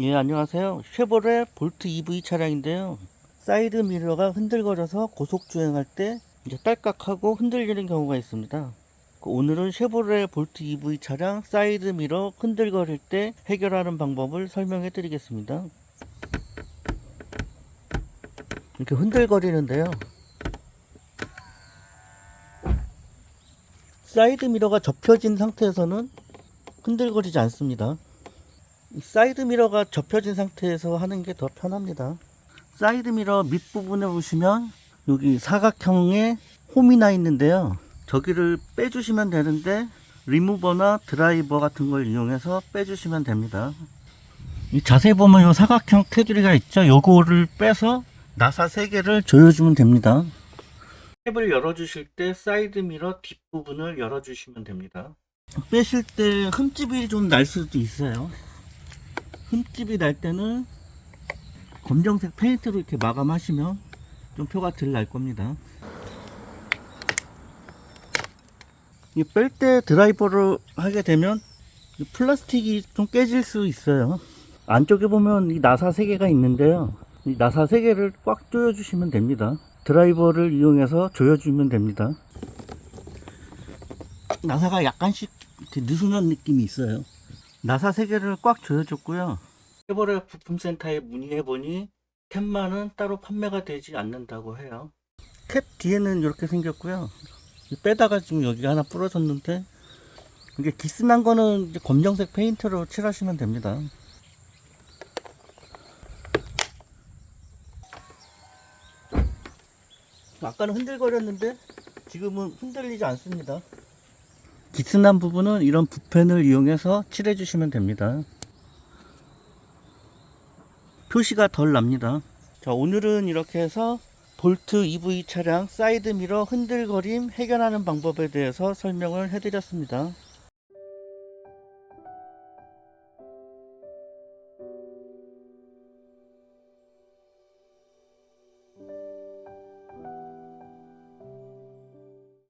예, 안녕하세요. 쉐보레 볼트 EV 차량인데요. 사이드 미러가 흔들거려서 고속 주행할 때 이제 딸깍하고 흔들리는 경우가 있습니다. 그 오늘은 쉐보레 볼트 EV 차량 사이드 미러 흔들거릴 때 해결하는 방법을 설명해 드리겠습니다. 이렇게 흔들거리는데요. 사이드 미러가 접혀진 상태에서는 흔들거리지 않습니다. 이 사이드 미러가 접혀진 상태에서 하는 게 더 편합니다. 사이드 미러 밑부분에 보시면 여기 사각형의 홈이 나 있는데요. 저기를 빼주시면 되는데 리무버나 드라이버 같은 걸 이용해서 빼주시면 됩니다. 이 자세히 보면 이 사각형 테두리가 있죠. 요거를 빼서 나사 3개를 조여주면 됩니다. 탭을 열어주실 때 사이드 미러 뒷부분을 열어주시면 됩니다. 빼실 때 흠집이 좀 날 수도 있어요. 흠집이 날 때는 검정색 페인트로 이렇게 마감하시면 좀 표가 덜 날 겁니다. 이 뺄 때 드라이버를 하게 되면 이 플라스틱이 좀 깨질 수 있어요. 안쪽에 보면 이 나사 3개가 있는데요. 이 나사 3개를 꽉 조여주시면 됩니다. 드라이버를 이용해서 조여주면 됩니다. 나사가 약간씩 느슨한 느낌이 있어요. 나사 3개를 꽉 조여줬고요. 쉐보레 부품센터에 문의해보니 캡만은 따로 판매가 되지 않는다고 해요. 캡 뒤에는 이렇게 생겼고요. 이 빼다가 지금 여기 하나 부러졌는데 이게 기스난 거는 검정색 페인트로 칠하시면 됩니다. 아까는 흔들거렸는데 지금은 흔들리지 않습니다. 기스난 부분은 이런 붓펜을 이용해서 칠해 주시면 됩니다. 표시가 덜 납니다. 자, 오늘은 이렇게 해서 볼트 EV 차량 사이드 미러 흔들거림 해결하는 방법에 대해서 설명을 해드렸습니다.